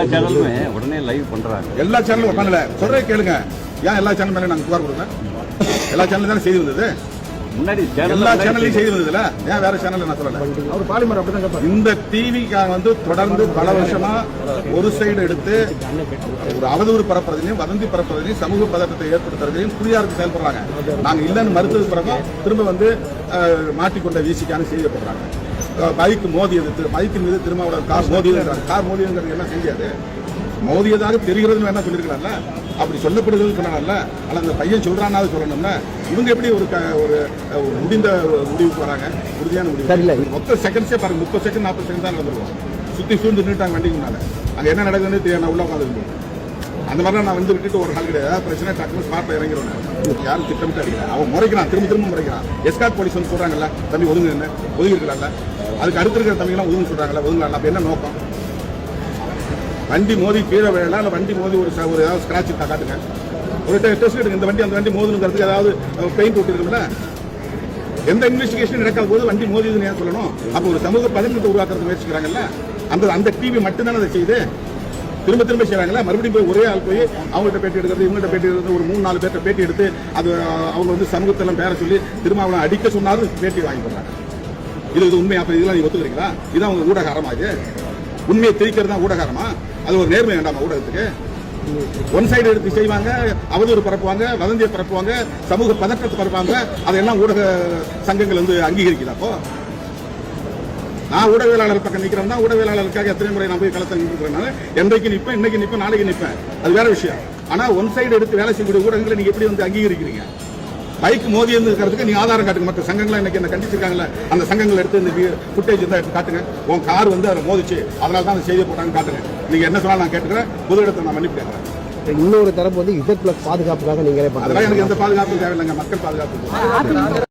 எல்லா சேனலுமே உடனே லைவ் பண்றாங்க. எல்லா சேனலும் பண்ணல சொல்றே கேளுங்க. ஏன் எல்லா சேனல் மேலே நாங்க புகார் கொடுங்க எல்லா சேனலும் தானே செய்தி வந்தது? முன்னாடி எல்லா சேனல் சேனல்லையும் செய்தி வந்ததுல? ஏன் வேற சேனல் நான் சொல்லல? அவர் பாலிமர் அப்படிதான் இந்த டிவிக்காக வந்து தொடர்ந்து பல வருஷமா ஒரு சைடு எடுத்து ஒரு அவதூறு பரப்புறதையும் வதந்தி பரப்புறதையும் சமூக பதட்டத்தை ஏற்படுத்துறதையும் குறியாருக்கு செயல்படுறாங்க. நாங்க இல்லைன்னு மறுத்தது பிறகு திரும்ப வந்து மாட்டிக்கொண்ட வீசிக்கான செய்தி போடுறாங்க. பைக் மோதியது பைக்கின் மீது திருமாவளவன் கார் மோதியதுன்றாங்க கார் மோதியதுங்கிறது என்ன செஞ்சாது மோதியதாக தெரிகிறதுன்னு வேணா சொல்லிருக்கலாம்ல அப்படி சொல்லப்படுதுன்னு சொன்னாங்கல்ல ஆனா அந்த பையன் சொல்றானாவது சொல்லணும்ல? இவங்க எப்படி ஒரு ஒரு முடிந்த முடிவுக்கு வராங்க? உறுதியான. முடிவு. மொத்த செகண்ட்ஸே பாருங்க. முப்பது செகண்ட் நாற்பது செகண்ட் தான் வந்துருவோம் சுத்தி சூழ்ந்து நின்றுட்டாங்க வண்டிக்கு முன்னால. அங்க என்ன நடக்குதுன்னு தெரியாது நான் உள்ள உட்காந்து அந்த மாதிரி நான் வந்து விட்டுட்டு ஒரு நாள் கிடையாது. பிரச்சனை டக்குனு ஸ்பாட்ல இறங்கிடுவேன் யாரும் திட்டமிட்டு அடிக்கல. அவன் முறைக்கிறான். திரும்ப திரும்ப முறைக்கிறான். எஸ்காட் போலீஸ் வந்து சொல்றாங்கல்ல தம்பி ஒதுங்க என்ன ஒதுங்கி இருக்கலாம்ல அதுக்கு அடுத்து இருக்கிற தம்பிகளாம் ஒதுங்க சொல்றாங்கல்ல ஒதுங்கலாம். அப்போ என்ன நோக்கம்? வண்டி மோதி கீழே விழலாம் இல்லை வண்டி மோதி ஒரு ஒரு ஏதாவது ஸ்க்ராட்ச் காட்டுங்க. ஒரு டெஸ்ட் எடுங்க. இந்த வண்டி அந்த வண்டி மோதுங்கிறதுக்கு ஏதாவது பெயிண்ட் ஒட்டிருக்கும்ல? எந்த இன்வெஸ்டிகேஷன் நடக்காத போது வண்டி மோதிதுன்னு ஏன் சொல்லணும்? அப்போ ஒரு சமூக பதற்றத்தை உருவாக்குறது முயற்சிக்கிறாங்கல்ல? அந்த அந்த டிவி மட்டும்தானே அதை செய்யுது? திரும்ப திரும்ப செய்கிறாங்களா மறுபடியும் போய் ஒரே ஆள் போய் அவங்கள்ட்ட பேட்டி எடுக்கிறது இவங்கள்ட்ட பேட்டி எடுக்கிறது ஒரு மூணு நாலு பேர்கிட்ட பேட்டி எடுத்து அது அவங்க வந்து சமூகத்தெல்லாம் பேர சொல்லி திரும்ப அவனை அடிக்க சொன்னாலும் பேட்டி வாங்கி போடுறாங்க இது இது உண்மை அப்ப இதெல்லாம் நீங்க ஒத்துக்கிறீங்களா? இதான் உங்க ஊடகாரமா இது? உண்மையை திரிக்கிறது தான் ஊடகாரமா அது ஒரு நேர்மை வேண்டாமா ஊடகத்துக்கு? ஒன் சைடு எடுத்து செய்வாங்க அவதூறு பரப்புவாங்க வதந்தியை பரப்புவாங்க சமூக பதற்றத்தை பரப்பாங்க அதெல்லாம் ஊடக சங்கங்கள் வந்து அங்கீகரிக்குதா அப்போ? நான் ஊடகவியலாளர் பக்கம் நிற்கிறேன் தான் ஊடகவியலாளருக்காக எத்தனை முறை நான் போய் களத்தில் நின்றுக்கிறேன் என்றைக்கு நிற்பேன் இன்னைக்கு நிற்பேன் நாளைக்கு நிற்பேன். அது வேற விஷயம். ஆனா ஒன் சைடு எடுத்து வேலை செய்யக்கூடிய ஊடகங்களை நீங்க எப்படி வந்து அங்கீகரிக்கிறீங்க? பைக் மோதி இருக்கிறதுக்கு நீங்க ஆதாரம் காட்டுங்க. மற்ற சங்கங்கள் இன்னைக்கு என்ன கண்டிச்சிருக்காங்கல்ல அந்த சங்கங்கள் எடுத்து இந்த ஃபுட்டேஜ் இருந்தா எடுத்து காட்டுங்க. உன் கார் வந்து அதில் மோதிச்சு அதனால தான் அந்த செய்தியை போட்டாங்க காட்டுங்க. நீங்க என்ன சொன்னாலும் நான் கேட்டுக்கிறேன். பொது இடத்துல நான் மன்னிப்பு கேட்கிறேன். இன்னொரு தரப்பு வந்து பிளஸ் பாதுகாப்புக்காக நீங்களே எனக்கு எந்த பாதுகாப்பும் தேவையில்லைங்க. மக்கள் பாதுகாப்பு.